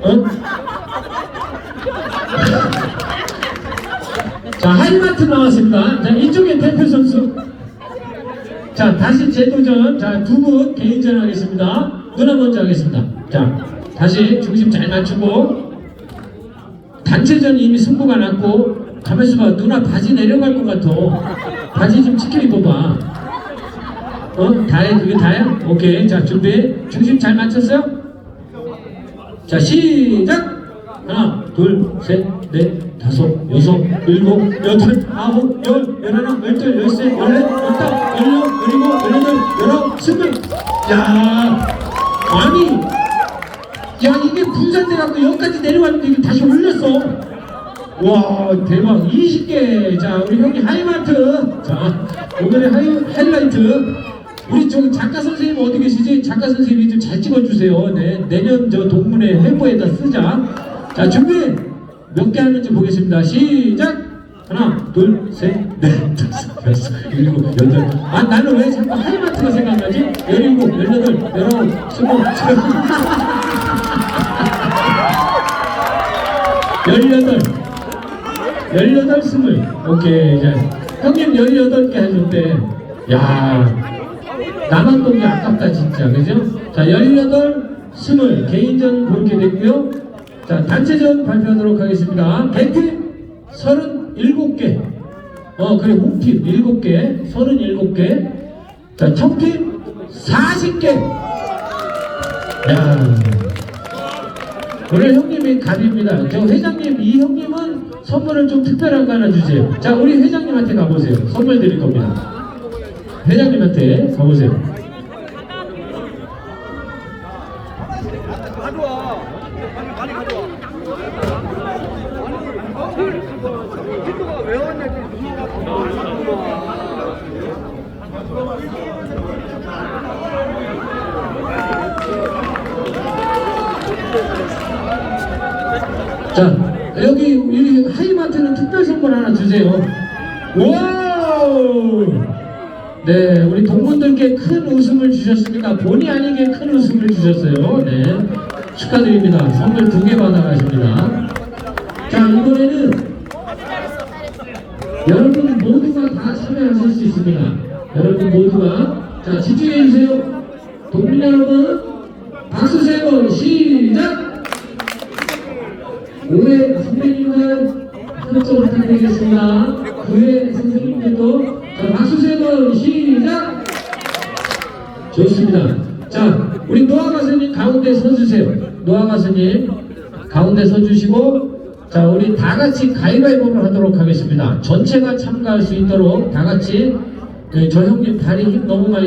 어? 자, 하이마트 나왔습니다. 자, 이쪽에 대표 선수. 자, 다시 재도전. 자, 두 분 개인전 하겠습니다. 누나 먼저 하겠습니다. 자, 다시 중심 잘 맞추고. 단체전 이미 승부가 났고. 가만있어 봐. 누나 바지 내려갈 것 같아. 바지 좀 지켜 입어봐. 어? 다해? 그게 다야? 오케이. 자, 준비. 중심 잘 맞췄어요? 자, 시작! 하나, 둘, 셋, 넷, 다섯, 여섯, 일곱, 여덟, 아홉, 열, 열하나, 열둘, 열셋, 열넷, 열다, 열여, 열일곱, 열여덟, 열아홉, 스물. 야, 아니, 야 이게 분산돼갖고 여기까지 내려왔는데 이게 다시 올렸어. 와 대박 20개 자 우리 형님 하이마트 자 오늘의 하이, 하이라이트 우리 저 작가 선생님 어디 계시지? 작가 선생님이 좀 잘 찍어주세요. 네 내년 저 동문회 회보에다 쓰자. 자 준비! 몇 개 하는지 보겠습니다. 시작! 하나 둘 셋 넷 다섯 여섯 일곱 여덟. 아 나는 왜 자꾸 하이마트가 생각나지? 열일곱 열여덟 열아홉 스물 열여덟. 열여덟 스물. 오케이 자. 형님 열여덟 개 해줬대. 야 나만 돈게 아깝다 진짜 그죠 자 열여덟 스물 개인전 보게 됐고요 자 단체전 발표하도록 하겠습니다 백팀 서른일곱 개어 그래 홈팀 일곱 개 서른일곱 개자 청팀 사십 개야 오늘 형님이 갑입니다. 저 회장님, 이 형님은 선물을 좀 특별한 거 하나 주세요. 자, 우리 회장님한테 가보세요. 선물 드릴 겁니다. 회장님한테 가보세요. 자, 여기 우리 하이마트는 특별 선물 하나 주세요. 와우! 네, 우리 동문들께 큰 웃음을 주셨으니까 본의 아니게 큰 웃음을 주셨어요. 네, 축하드립니다. 선물 두 개 받아가십니다. 자, 이번에는 여러분 모두가 다 참여하실 수 있습니다. 여러분 모두가 자 집중해 주세요. 동문 여러분 박수 세고 시작. 오해 선배님들 협조 부탁드리겠습니다. 구회 선생님들도 자 시작. 좋습니다. 자 우리 노아 가수님 가운데 서주세요. 노아 가수님 가운데 서주시고 자 우리 다 같이 가위바위보를 하도록 하겠습니다. 전체가 참가할 수 있도록 다 같이 네, 저 형님 다리 힘 너무 많이